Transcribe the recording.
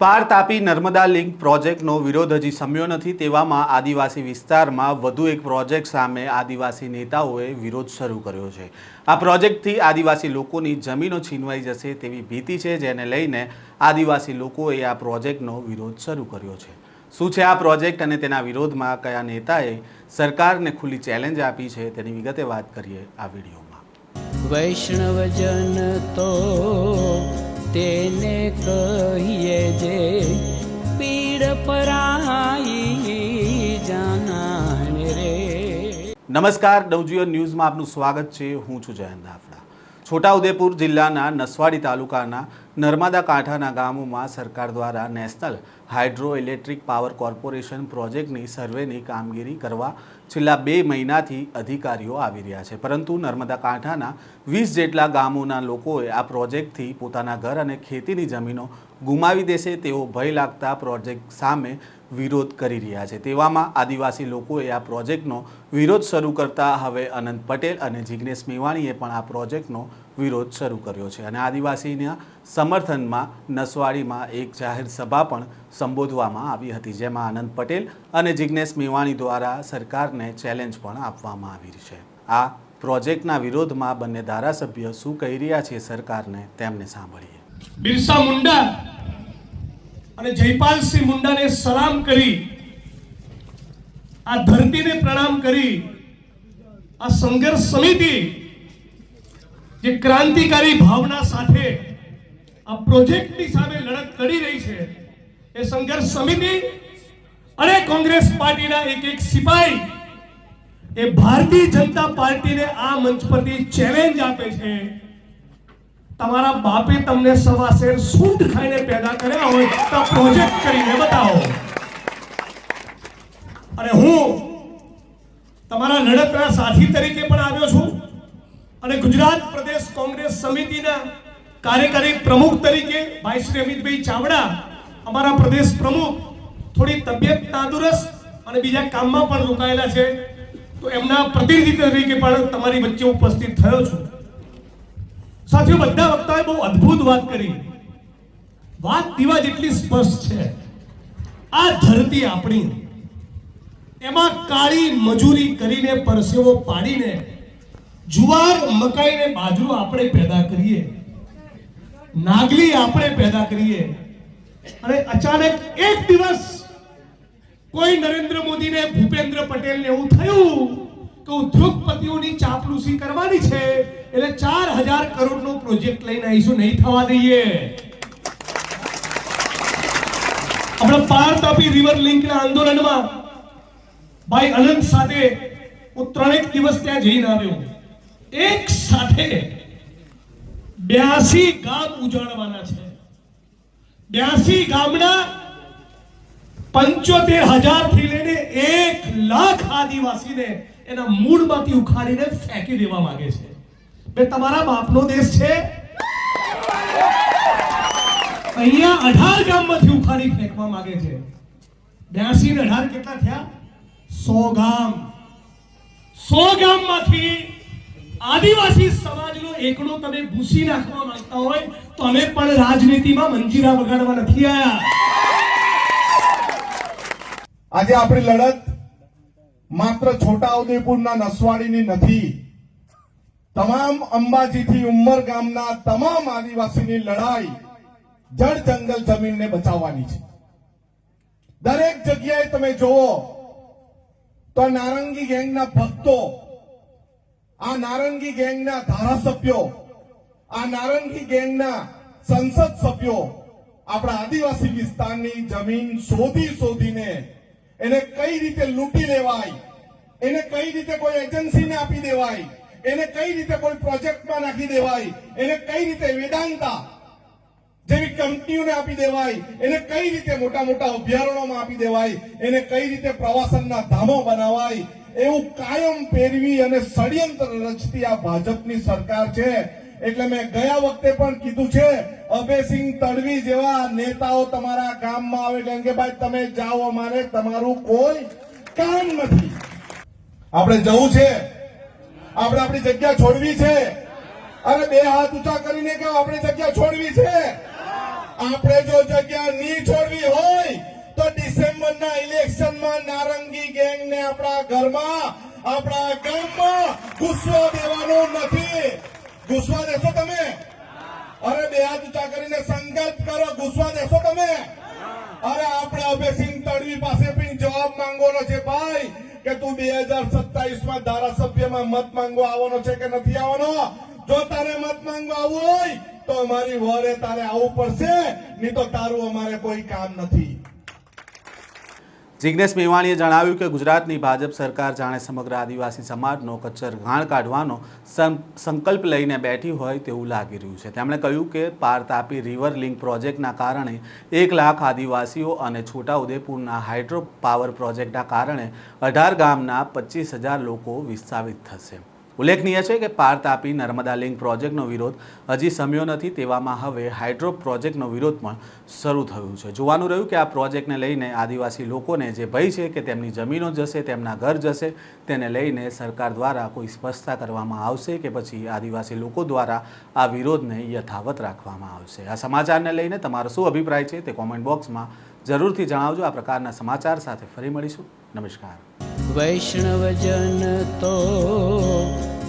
પાર તાપી નર્મદા લિંક પ્રોજેક્ટનો વિરોધ હજી સમ્યો નથી તેવામાં આદિવાસી વિસ્તારમાં વધુ એક પ્રોજેક્ટ સામે આદિવાસી નેતાઓએ વિરોધ શરૂ કર્યો છે. આ પ્રોજેક્ટથી આદિવાસી લોકોની જમીનો છીનવાઈ જશે તેવી ભીતિ છે, જેને લઈને આદિવાસી લોકોએ આ પ્રોજેક્ટનો વિરોધ શરૂ કર્યો છે. શું છે આ પ્રોજેક્ટ અને તેના વિરોધમાં કયા નેતાએ સરકારને ખુલ્લી ચેલેન્જ આપી છે તેની વિગતે વાત કરીએ આ વિડીયોમાં. વૈષ્ણવજન તેને કહીએ જે પીડ પરાઈ જાનાને રે. નમસ્કાર નવજીવન ન્યૂઝમાં આપનું સ્વાગત છે. હું છું જયંત દાફડા છોટાઉદેપુર જિલ્લાના નસવાડી તાલુકાના નર્મદા કાંઠાના ગામોમાં સરકાર દ્વારા national hydro electric power corporation પ્રોજેક્ટની સર્વેની કામગીરી કરવા છેલ્લા બે મહિનાથી અધિકારીઓ આવી રહ્યા છે. પરંતુ નર્મદા કાંઠાના વીસ જેટલા ગામોના લોકોએ આ પ્રોજેક્ટથી પોતાના ઘર અને ખેતીની જમીનો ગુમાવી દેશે તેવો ભય લાગતા પ્રોજેક્ટ સામે વિરોધ કરી રહ્યા છે. તેવામાં આદિવાસી લોકોએ આ પ્રોજેક્ટનો વિરોધ શરૂ કરતા હવે અનંત પટેલ અને જિગ્નેશ મેવાણીએ પણ આ પ્રોજેક્ટનો વિરોધ શરૂ કર્યો છે. અને આદિવાસીના સમર્થનમાં નસવાડીમાં એક જાહેર સભા પણ સંબોધવામાં આવી હતી, જેમાં આનંદ પટેલ અને જિજ્ઞેશ મેવાણી દ્વારા સરકારને ચેલેન્જ પણ આપવામાં આવી છે. આ પ્રોજેક્ટના વિરોધમાં બંને ધારાસભ્ય શું કહી રહ્યા છે સરકારને તેમને સાંભળીએ. બિરસા મુંડા અને જયપાલસિંહ મુંડાને સલામ કરી, આ ધરતીને પ્રણામ કરી, આ સંઘર્ષ સમિતિ જે ક્રાંતિકારી ભાવના સાથે આ પ્રોજેક્ટની સામે લડત કરી રહી છે એ સંઘર્ષ સમિતિ અને કોંગ્રેસ પાર્ટીના એક એક સિપાહી એ ભારતીય જનતા પાર્ટીને આ મંચ પરથી ચેલેન્જ આપે છે. તમારા બાપે તમને સવા શેર સૂટ ખાઈને પેદા કર્યા હોય તો પ્રોજેક્ટ કરીને બતાવો. અને હું તમારા લડતના સાથી તરીકે પણ આવ્યો છું અને ગુજરાત પ્રદેશ કોંગ્રેસ સમિતિના કાર્યકારી પ્રમુખ તરીકે ભાઈ શ્રી અમિતભાઈ ચાવડા અમારા પ્રદેશ પ્રમુખ થોડી તબિયત તંદુરસ્ત અને બીજા કામમાં પણ રોકાયેલા છે. તો એમના પ્રતિનિધિ તરીકે પણ તમારી વચ્ચે ઉપસ્થિત થયો છું. સાથીઓ બધા વક્તાએ બહુ અદ્ભુત વાત કરી. વાત દીવા જેટલી સ્પષ્ટ છે. આ ધરતી આપણી. એમાં કાળી મજૂરી કરીને પરસેવો પાડીને જુવાર મકાઈને બાજરો આપણે પેદા કરીએ. નાગલી આપણે પેદા કરીએ. અને અચાનક એક દિવસ કોઈ નરેન્દ્ર મોદી ને ભૂપેન્દ્ર પટેલ ને એવું થયું કે ઉદ્યોગપતિઓની ચાપલુસી કરવાની છે, એટલે ચાર હજાર કરોડ નો પ્રોજેક્ટ લઈને આવીશું, નહીં થવા દઈએ. આપણે પાર તાપી રિવર લિંક ના આંદોલનમાં ભાઈ અનંત સાથે હું ત્રણેક દિવસ ત્યાં જઈને આવ્યો. એક સાથે બ્યાસી ગામ ઉજાડવાના છે. બ્યાસી ગામના પંચોતેર હજારથી લઈને એક લાખ આદિવાસીને એના મૂળમાંથી ઉખાડીને ફેંકી દેવા માંગે છે. બે, તમારા બાપનો દેશ છે. અહીંયા અઢાર ગામમાંથી ઉખાડી ફેંકવા માંગે છે. બ્યાસી ને અઢાર કેટલા થયા? સો ગામ. સો ગામમાંથી આદિવાસી સમાજનો એકડો તમે ભૂસી નાખવા માંગતા હોય, તો અમે પણ રાજનીતિમાં મંજીરા વગાડવા નથી આવ્યા આજે આપણી લડત માત્ર છોટાઉદેપુરના નસવાડીની નથી. તમામ અંબાજીથી ઉમર તમામ આદિવાસીની લડાઈ જળ જંગલ જમીનને બચાવવાની છે. દરેક જગ્યાએ તમે જુઓ તો નારંગી ગેંગના ભક્તો આ નારંગી ગેંગના ધારાસભ્યો, આ નારંગી ગેંગના સંસદ સભ્યો આપણા આદિવાસી વિસ્તારની જમીન શોધી શોધીને એને કઈ રીતે લૂંટી લેવાય, એને કઈ રીતે કોઈ એજન્સીને આપી દેવાય, એને કઈ રીતે કોઈ પ્રોજેક્ટમાં નાખી દેવાય, એને કઈ રીતે વેદાંતા જેવી કંપનીઓને આપી દેવાય, એને કઈ રીતે મોટા મોટા અભયારણ્યોમાં આપી દેવાય, એને કઈ રીતે પ્રવાસનના ધામો બનાવાય એવું કાયમ પહેરવી અને ષડયંત્ર રચતી આ ભાજપની સરકાર છે. એટલે મેં ગયા વખતે પણ કીધું છે, અભયસિંહ તડવી જેવા નેતાઓ તમારા ગામમાં આવે એમ કે ભાઈ તમે જાઓ અમારે, તમારું કોઈ કામ નથી. આપણે જવું છે. આપણે આપણી જગ્યા છોડવી છે. અરે બે હાથ ઊંચા કરીને કે આપણે જગ્યા છોડવી છે. આપણે જો જગ્યા નહીં તો ડિસેમ્બરના ઇલેક્શનમાં નારંગી ગેંગને આપણા ઘરમાં, આપણા ગામમાં ઘૂસવા દેવાનું નથી. ઘૂસવા દેશો તમે? અરે બે હાથ ઊંચા કરીને સંકલ્પ કરો, ઘૂસવા દેશો તમે? અરે આપણે અભયસિંહ તડવી પાસે પણ જવાબ માંગવાનો છે ભાઈ, કે તું બે હજાર સત્તાવીસમાં ધારાસભ્યમાં મત માંગવા આવવાનો છે કે નથી આવવાનો? જો તારે મત માંગવા આવવું હોય, તો અમારી વરે તારે આવવું પડશે, નહીં તો તારું અમારે કોઈ કામ નથી. જિજ્ઞેશ મેવાણીએ જણાવ્યું કે ગુજરાતની ભાજપ સરકાર જાણે સમગ્ર આદિવાસી સમાજનો કચ્છર ઘાણ કાઢવાનો સંકલ્પ લઈને બેઠી હોય તેવું લાગી રહ્યું છે. તેમણે કહ્યું કે પાર તાપી રિવર લિંક પ્રોજેક્ટના કારણે એક લાખ આદિવાસીઓ અને છોટાઉદેપુરના હાઇડ્રો પાવર પ્રોજેક્ટના કારણે અઢાર ગામના પચીસ હજાર લોકો વિસ્થાપિત થશે. ઉલ્લેખનીય છે કે પાર તાપી નર્મદા લિંક પ્રોજેક્ટનો વિરોધ. હજી સમ્યો નથી તેવામાં હવે હાઇડ્રો પ્રોજેક્ટનો વિરોધ પણ શરૂ થયું છે. જોવાનું રહ્યું કે આ પ્રોજેક્ટને લઈને આદિવાસી લોકોને જે ભય છે કે તેમની જમીનો જશે, તેમના ઘર જશે, તેને લઈને સરકાર દ્વારા કોઈ સ્પષ્ટતા કરવામાં આવશે કે પછી આદિવાસી લોકો દ્વારા આ વિરોધને યથાવત રાખવામાં આવશે. આ સમાચારને લઈને તમારો શું અભિપ્રાય છે તે કોમેન્ટ બોક્સમાં જરૂરથી જણાવજો. આ પ્રકારના સમાચાર સાથે ફરી મળીશું. નમસ્કાર. વૈષ્ણવજન તો